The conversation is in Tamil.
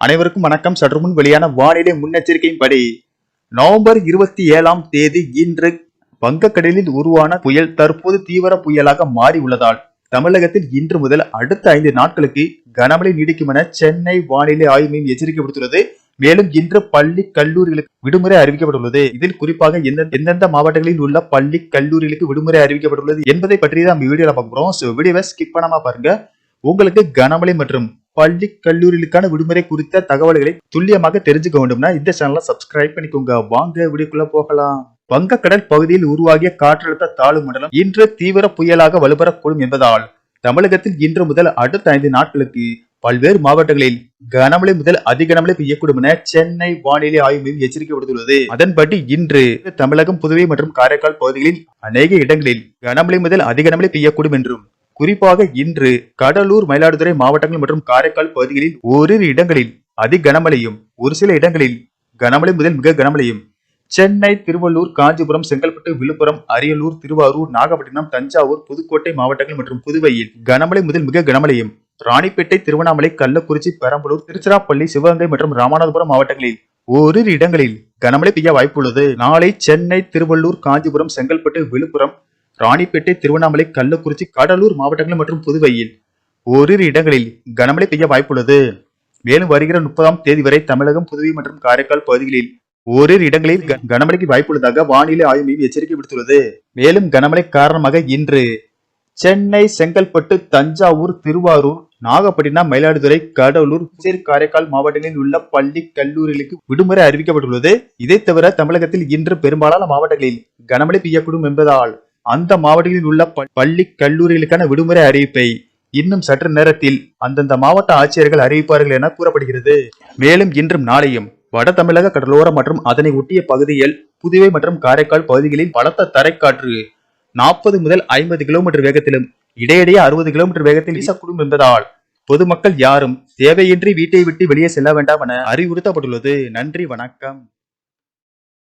அனைவருக்கும் வணக்கம். சற்று முன் வெளியான வானிலை முன்னெச்சரிக்கையின்படி நவம்பர் இருபத்தி ஏழாம் தேதி இன்று வங்கக்கடலில் உருவான புயல் தற்போது தீவிர புயலாக மாறி உள்ளதால் தமிழகத்தில் இன்று முதல் அடுத்த ஐந்து நாட்களுக்கு கனமழை நீடிக்கும் என சென்னை வானிலை ஆய்வு மையம் எச்சரிக்கை விடுத்துள்ளது. மேலும் இன்று பள்ளி கல்லூரிகளுக்கு விடுமுறை அறிவிக்கப்பட்டுள்ளது. இதில் குறிப்பாக எந்த- எந்தெந்த மாவட்டங்களில் உள்ள பள்ளி கல்லூரிகளுக்கு விடுமுறை அறிவிக்கப்பட்டுள்ளது என்பதை பற்றி தான் நம்ம வீடியோல பார்க்க போறோம். ஸோ வீடியோவை ஸ்கிப் பண்ணாம பாருங்க. உங்களுக்கு கனமழை மற்றும் பள்ளி கல்லூரிகளுக்கான விடுமுறை குறித்த தகவல்களை துல்லியமாக தெரிஞ்சுக்க வேண்டும்னா இந்த சேனலை சப்ஸ்கிரைப் பண்ணிக்கோங்க. வாங்க வீடியோக்குள்ள போகலாம். வங்கக்கடல் பகுதியில் உருவாகிய காற்றழுத்த தாழ்வு மண்டலம் இன்று தீவிர புயலாக வலுப்பெறக்கூடும் என்பதால் தமிழகத்தில் இன்று முதல் அடுத்த ஐந்து நாட்களுக்கு பல்வேறு மாவட்டங்களில் கனமழை முதல் அதிகனமழை பெய்யக்கூடும் என சென்னை வானிலை ஆய்வு மையம் எச்சரிக்கை விடுத்துள்ளது. அதன்படி இன்று தமிழகம் புதுவை மற்றும் காரைக்கால் பகுதிகளில் அநேக இடங்களில் கனமழை முதல் அதிகனமழை பெய்யக்கூடும் என்றும் குறிப்பாக இன்று கடலூர் மயிலாடுதுறை மாவட்டங்கள் மற்றும் காரைக்கால் பகுதிகளில் ஓரிரு இடங்களில் அதி கனமழையும் ஒரு சில இடங்களில் கனமழை முதல் மிக கனமழையும். சென்னை திருவள்ளூர் காஞ்சிபுரம் செங்கல்பட்டு விழுப்புரம் அரியலூர் திருவாரூர் நாகப்பட்டினம் தஞ்சாவூர் புதுக்கோட்டை மாவட்டங்கள் மற்றும் புதுவையில் கனமழை முதல் மிக கனமழையும். ராணிப்பேட்டை திருவண்ணாமலை கள்ளக்குறிச்சி பெரம்பலூர் திருச்சிராப்பள்ளி சிவகங்கை மற்றும் ராமநாதபுரம் மாவட்டங்களில் ஓரிரு இடங்களில் கனமழை பெய்ய வாய்ப்புள்ளது. நாளை சென்னை திருவள்ளூர் காஞ்சிபுரம் செங்கல்பட்டு விழுப்புரம் ராணிப்பேட்டை திருவண்ணாமலை கள்ளக்குறிச்சி கடலூர் மாவட்டங்கள் மற்றும் புதுவையில் ஓரிரு இடங்களில் கனமழை பெய்ய வாய்ப்புள்ளது. மேலும் வருகிற முப்பதாம் தேதி வரை தமிழகம் புதுவை மற்றும் காரைக்கால் பகுதிகளில் ஓரிரு இடங்களில் கனமழைக்கு வாய்ப்புள்ளதாக வானிலை ஆய்வு மையம் எச்சரிக்கை விடுத்துள்ளது. மேலும் கனமழை காரணமாக இன்று சென்னை செங்கல்பட்டு தஞ்சாவூர் திருவாரூர் நாகப்பட்டினம் மயிலாடுதுறை கடலூர் புதுச்சேரி காரைக்கால் மாவட்டங்களில் உள்ள பள்ளி கல்லூரிகளுக்கு விடுமுறை அறிவிக்கப்பட்டுள்ளது. இதை தவிர தமிழகத்தில் இன்று பெரும்பாலான மாவட்டங்களில் கனமழை பெய்யக்கூடும் என்பதால் அந்த மாவட்டங்களில் உள்ள பள்ளி கல்லூரிகளுக்கான விடுமுறை அறிவிப்பை இன்னும் சற்று நேரத்தில் அந்தந்த மாவட்ட ஆட்சியர்கள் அறிவிப்பார்கள் என கூறப்படுகிறது. மேலும் இன்றும் நாளையும் வட தமிழக கடலோரம் மற்றும் அதனை ஒட்டிய பகுதியில் புதுவை மற்றும் காரைக்கால் பகுதிகளில் பலத்த தரைக்காற்று நாற்பது முதல் ஐம்பது கிலோமீட்டர் வேகத்திலும் இடையிடையே அறுபது கிலோமீட்டர் வேகத்தில் வீசக்கூடும் என்பதால் பொதுமக்கள் யாரும் தேவையின்றி வீட்டை விட்டு வெளியே செல்ல வேண்டாம் என அறிவுறுத்தப்பட்டுள்ளது. நன்றி வணக்கம்.